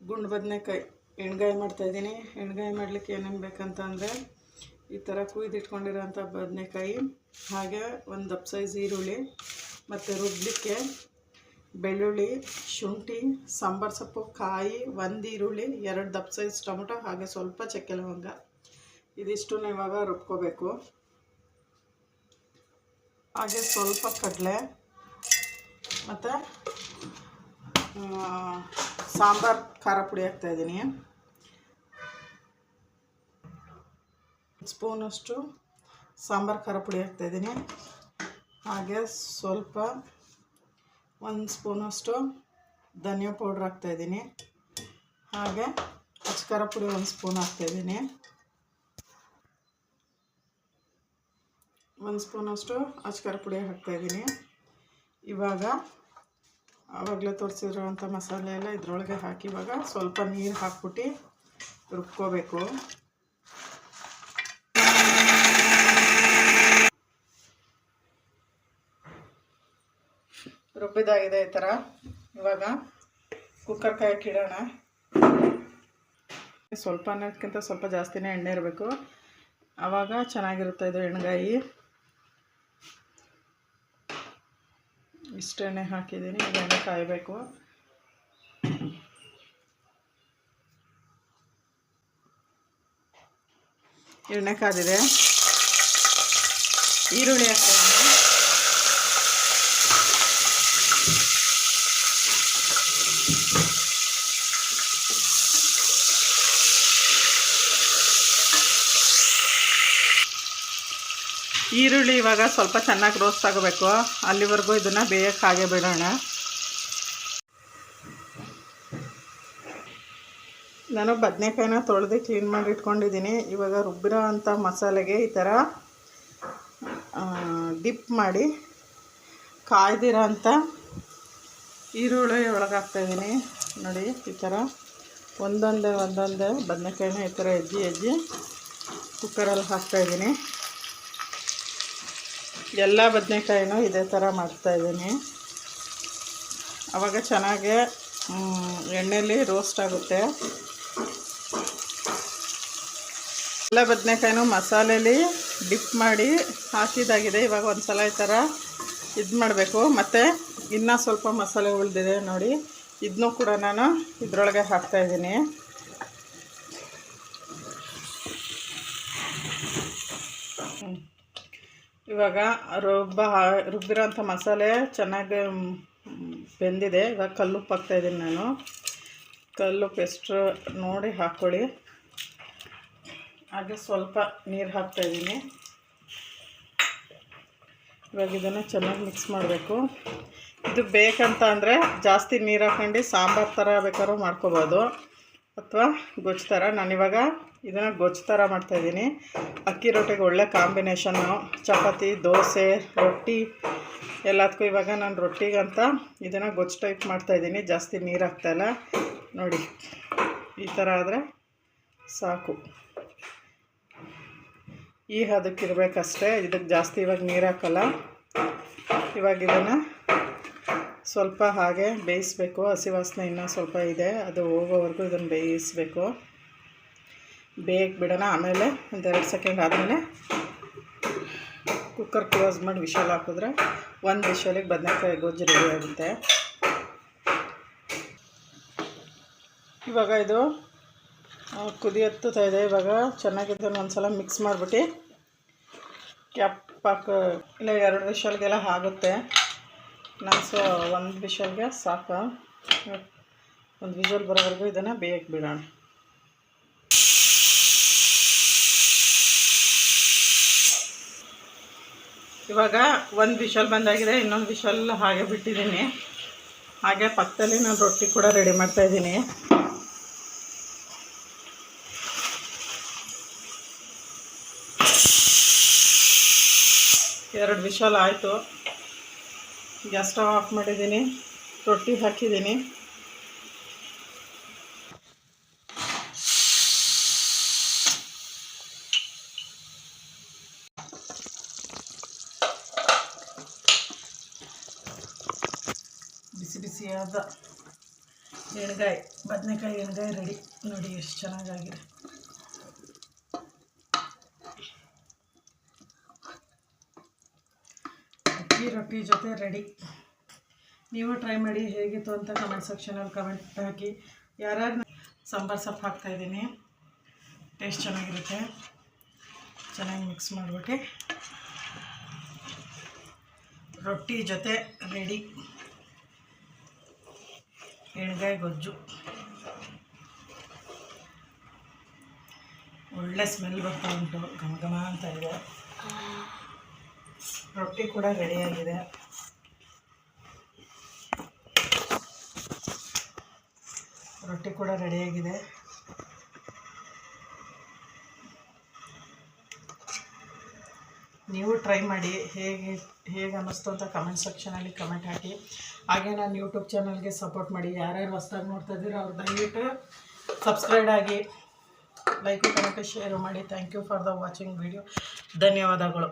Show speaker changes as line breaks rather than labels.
ಗುಂಡು ಬದನೆಕಾಯಿ ಎಣ್ಗಾಯಿ ಮಾಡ್ತಾಯಿದ್ದೀನಿ ಎಣ್ಗಾಯಿ ಮಾಡಲಿಕ್ಕೆ ಏನೇನು ಬೇಕಂತಂದರೆ ಈ ಥರ ಕುಯ್ದಿಟ್ಕೊಂಡಿರೋಂಥ ಬದನೆಕಾಯಿ, ಹಾಗೆ ಒಂದು ದಪ್ಪ ಸೈಜ್ ಈರುಳ್ಳಿ, ಮತ್ತು ರುಬ್ಬಲಿಕ್ಕೆ ಬೆಳ್ಳುಳ್ಳಿ, ಶುಂಠಿ, ಸಾಂಬಾರು ಸೊಪ್ಪು, ಕಾಯಿ, ಒಂದು ಈರುಳ್ಳಿ, ಎರಡು ದಪ್ಪ ಸೈಜ್ ಟೊಮೊಟೊ, ಹಾಗೆ ಸ್ವಲ್ಪ ಚಕ್ಕೆ ಲವಂಗ. ಇದಿಷ್ಟು ಇವಾಗ ರುಬ್ಕೋಬೇಕು. ಹಾಗೆ ಸ್ವಲ್ಪ ಕಡಲೆ, ಮತ್ತು ಸಾಂಬಾರು, ಖಾರ ಪುಡಿ ಹಾಕ್ತಾಯಿದ್ದೀನಿ ಸ್ಪೂನಷ್ಟು ಸಾಂಬಾರು, ಖಾರ ಪುಡಿ ಹಾಕ್ತಾಯಿದ್ದೀನಿ ಹಾಗೆ ಸ್ವಲ್ಪ ಒಂದು ಸ್ಪೂನಷ್ಟು ಧನಿಯಾ ಪೌಡ್ರ್ ಹಾಕ್ತಾಯಿದ್ದೀನಿ ಹಾಗೆ ಖಾರ ಪುಡಿ ಒಂದು ಸ್ಪೂನ್ ಹಾಕ್ತಾಯಿದ್ದೀನಿ ಒಂದು ಸ್ಪೂನಷ್ಟು ಖಾರ ಪುಡಿ ಹಾಕ್ತಾಯಿದ್ದೀನಿ ಇವಾಗ ಆವಾಗಲೇ ತೋರಿಸಿರುವಂಥ ಮಸಾಲೆ ಎಲ್ಲ ಇದ್ರೊಳಗೆ ಹಾಕಿ ಇವಾಗ ಸ್ವಲ್ಪ ನೀರು ಹಾಕ್ಬಿಟ್ಟು ರುಬ್ಕೋಬೇಕು. ರುಬ್ಬಿದಾಗಿದೆ ಈ ಥರ. ಇವಾಗ ಕುಕ್ಕರ್ ಕಾಯಕ್ಕೆ ಇಡೋಣ ಸ್ವಲ್ಪ ಅನ್ನೋದಕ್ಕಿಂತ ಸ್ವಲ್ಪ ಜಾಸ್ತಿನೇ ಎಣ್ಣೆ ಇರಬೇಕು. ಆವಾಗ ಚೆನ್ನಾಗಿರುತ್ತೆ ಇದು ಎಣ್ಗಾಯಿ. ಇಷ್ಟು ಎಣ್ಣೆ ಹಾಕಿದ್ದೀನಿ ಈಗ ಕಾಯಬೇಕು. ಎಣ್ಣೆ ಕಾದಿದೆ. ಈರುಳ್ಳಿ ಹಾಕ್ತಾಯಿದ್ದೀನಿ ಈರುಳ್ಳಿ ಇವಾಗ ಸ್ವಲ್ಪ ಚೆನ್ನಾಗಿ ರೋಸ್ಟ್ ಆಗಬೇಕು. ಅಲ್ಲಿವರೆಗೂ ಇದನ್ನು ಬೇಯಕ್ಕೆ ಹಾಗೆ ಬಿಡೋಣ. ನಾನು ಬದನೆಕಾಯಿನ ತೊಳೆದು ಕ್ಲೀನ್ ಮಾಡಿ ಇಟ್ಕೊಂಡಿದ್ದೀನಿ. ಇವಾಗ ರುಬ್ಬಿರೋ ಅಂಥ ಮಸಾಲೆಗೆ ಈ ಥರ ಡಿಪ್ ಮಾಡಿ ಕಾಯ್ದಿರೋ ಅಂಥ ಈರುಳ್ಳಿ ಒಳಗೆ ಹಾಕ್ತಾಯಿದ್ದೀನಿ ನೋಡಿ, ಈ ಥರ ಒಂದೊಂದೇ ಒಂದೊಂದೇ ಬದನೆಕಾಯಿನ ಈ ಥರ ಎಜ್ಜಿ ಎಜ್ಜಿ ಕುಕ್ಕರಲ್ಲಿ ಹಾಕ್ತಾಯಿದ್ದೀನಿ ಎಲ್ಲ ಬದನೆಕಾಯಿನೂ ಇದೇ ಥರ ಮಾಡ್ತಾಯಿದ್ದೀನಿ ಆವಾಗ ಚೆನ್ನಾಗೆ ಎಣ್ಣೆಯಲ್ಲಿ ರೋಸ್ಟ್ ಆಗುತ್ತೆ. ಎಲ್ಲ ಬದನೆಕಾಯಿನೂ ಮಸಾಲೆಯಲ್ಲಿ ಡಿಪ್ ಮಾಡಿ ಹಾಕಿದಾಗಿದೆ. ಇವಾಗ ಒಂದು ಸಲ ಈ ಥರ ಇದು ಮಾಡಬೇಕು. ಮತ್ತು ಇನ್ನೂ ಸ್ವಲ್ಪ ಮಸಾಲೆ ಉಳಿದಿದೆ ನೋಡಿ. ಇದನ್ನೂ ಕೂಡ ನಾನು ಇದರೊಳಗೆ ಹಾಕ್ತಾಯಿದ್ದೀನಿ ಇವಾಗ ರುಬ್ಬ ರುಬ್ಬಿರೋಂಥ ಮಸಾಲೆ ಚೆನ್ನಾಗಿ ಬೆಂದಿದೆ. ಇವಾಗ ಕಲ್ಲುಪ್ಪು ಹಾಕ್ತಾಯಿದ್ದೀನಿ ನಾನು. ಕಲ್ಲು ಎಷ್ಟು ನೋಡಿ ಹಾಕ್ಕೊಳ್ಳಿ. ಹಾಗೆ ಸ್ವಲ್ಪ ನೀರು ಹಾಕ್ತಾಯಿದ್ದೀನಿ. ಇವಾಗ ಇದನ್ನು ಚೆನ್ನಾಗಿ ಮಿಕ್ಸ್ ಮಾಡಬೇಕು. ಇದು ಬೇಕಂತ ಅಂದರೆ ಜಾಸ್ತಿ ನೀರು ಹಾಕ್ಕೊಂಡು ಸಾಂಬಾರು ಥರ ಬೇಕಾದ್ರೂ ಮಾಡ್ಕೋಬೋದು. ಅಥವಾ ಗೊಜ್ಜು ಥರ. ನಾನಿವಾಗ ಇದನ್ನು ಗೊಜ್ಜು ಥರ ಮಾಡ್ತಾಯಿದ್ದೀನಿ ಅಕ್ಕಿ ರೊಟ್ಟಿಗೆ ಒಳ್ಳೆ ಕಾಂಬಿನೇಷನ್ನು. ಚಪಾತಿ, ದೋಸೆ, ರೊಟ್ಟಿ ಎಲ್ಲದಕ್ಕೂ ಇವಾಗ ನಾನು ರೊಟ್ಟಿಗಂತ ಇದನ್ನು ಗೊಜ್ಜು ಟೈಪ್ ಮಾಡ್ತಾಯಿದ್ದೀನಿ ಜಾಸ್ತಿ ನೀರು ಹಾಕ್ತಾಯಿಲ್ಲ ನೋಡಿ, ಈ ಥರ ಆದರೆ ಸಾಕು. ಈ ಹದಕ್ಕಿರಬೇಕಷ್ಟೇ ಇದಕ್ಕೆ ಜಾಸ್ತಿ ಇವಾಗ ನೀರು ಹಾಕಲ್ಲ. ಇವಾಗ ಇದನ್ನು ಸ್ವಲ್ಪ ಹಾಗೆ ಬೇಯಿಸ್ಬೇಕು. ಹಸಿ ವಾಸನೆ ಇನ್ನೂ ಸ್ವಲ್ಪ ಇದೆ. ಅದು ಹೋಗೋವರೆಗೂ ಇದನ್ನು ಬೇಯಿಸಬೇಕು. ಬೇಯಕ್ಕೆ ಬಿಡೋಣ. ಆಮೇಲೆ ಒಂದೆರಡು ಸೆಕೆಂಡ್ ಆದಮೇಲೆ ಕುಕ್ಕರ್ ಕ್ಲೋಸ್ ಮಾಡಿ ವಿಷಲ್ ಹಾಕಿದ್ರೆ ಒಂದು ವಿಷಲಿಗೆ ಬದನೆಕಾಯಿ ಗೊಜ್ಜು ರೆಡಿ ಆಗುತ್ತೆ. ಇವಾಗ ಇದು ಕುದಿ ಹತ್ತುತ್ತಾ ಇದೆ ಇವಾಗ ಚೆನ್ನಾಗಿ ಒಂದು ಸಲ ಮಿಕ್ಸ್ ಮಾಡಿಬಿಟ್ಟು, ಕ್ಯಾಪ್ ಹಾಕ ಇಲ್ಲ ಎರಡು ವಿಷಲ್ಗೆಲ್ಲ ಆಗುತ್ತೆ. ನಾನು ಸೊ ಒಂದು ವಿಷಲ್ಗೆ ಸಾಕು. ಒಂದು ವಿಷಲ್ ಬರೋವರೆಗೂ ಇದನ್ನು ಬೇಯಕ್ಕೆ ಬಿಡೋಣ. ಇವಾಗ ಒಂದು ವಿಷಲ್ ಬಂದಾಗಿದೆ, ಇನ್ನೊಂದು ವಿಷಲ್ ಹಾಗೆ ಬಿಟ್ಟಿದ್ದೀನಿ. ಹಾಗೆ ಪಕ್ಕದಲ್ಲಿ ನಾನು ರೊಟ್ಟಿ ಕೂಡ ರೆಡಿ ಮಾಡ್ತಾಯಿದ್ದೀನಿ ಎರಡು ವಿಷಲ್ ಆಯಿತು. ಗ್ಯಾಸ್ ಸ್ಟವ್ ಆಫ್ ಮಾಡಿದ್ದೀನಿ, ರೊಟ್ಟಿ ಹಾಕಿದ್ದೀನಿ. ಬಿಸಿ ಬಿಸಿಯಾದ ಎಣ್ಗಾಯಿ, ಬದನೆಕಾಯಿ ಎಣ್ಗಾಯಿ ರೆಡಿ. ನೋಡಿ ಎಷ್ಟು ಚೆನ್ನಾಗಾಗಿದೆ. ರೊಟ್ಟಿ ಜೊತೆ ರೆಡಿ ನೀವು ಟ್ರೈ ಮಾಡಿ ಹೇಗಿತ್ತು ಅಂತ ಕಮೆಂಟ್ ಸೆಕ್ಷನಲ್ಲಿ ಕಮೆಂಟ್ ಹಾಕಿ. ಯಾರ್ಯಾರು ಸಾಂಬಾರು ಸೊಪ್ಪು ಹಾಕ್ತಾಯಿದ್ದೀನಿ ಟೇಸ್ಟ್ ಚೆನ್ನಾಗಿರುತ್ತೆ. ಚೆನ್ನಾಗಿ ಮಿಕ್ಸ್ ಮಾಡ್ಬಿಟ್ಟು. ರೊಟ್ಟಿ ಜೊತೆ ರೆಡಿ ಎಣ್ಗಾಯಿ ಗೊಜ್ಜು. ಒಳ್ಳೆ ಸ್ಮೆಲ್ ಬರ್ತಾ ಉಂಟು. ಘಮ ಘಮ ಅಂತ ಇದೆ. ರೊಟ್ಟಿ ಕೂಡ ರೆಡಿಯಾಗಿದೆ ರೊಟ್ಟಿ ಕೂಡ ರೆಡಿಯಾಗಿದೆ ನೀವು ಟ್ರೈ ಮಾಡಿ ಹೇಗೆ ಹೇಗೆ ಅನ್ನಿಸ್ತು ಅಂತ ಕಮೆಂಟ್ ಸೆಕ್ಷನಲ್ಲಿ ಕಮೆಂಟ್ ಹಾಕಿ. ಹಾಗೆ ನಾನು ಯೂಟ್ಯೂಬ್ ಚಾನಲ್ಗೆ ಸಪೋರ್ಟ್ ಮಾಡಿ. ಯಾರ್ಯಾರು ಹೊಸ್ದಾಗಿ ನೋಡ್ತಾ ಇದ್ದೀರೋ ಅವ್ರು ದಯವಿಟ್ಟು ಸಬ್ಸ್ಕ್ರೈಬ್ ಆಗಿ ಲೈಕ್ ಕಮೆಂಟ್ ಶೇರ್ ಮಾಡಿ. Thank you for the watching video ಧನ್ಯವಾದಗಳು.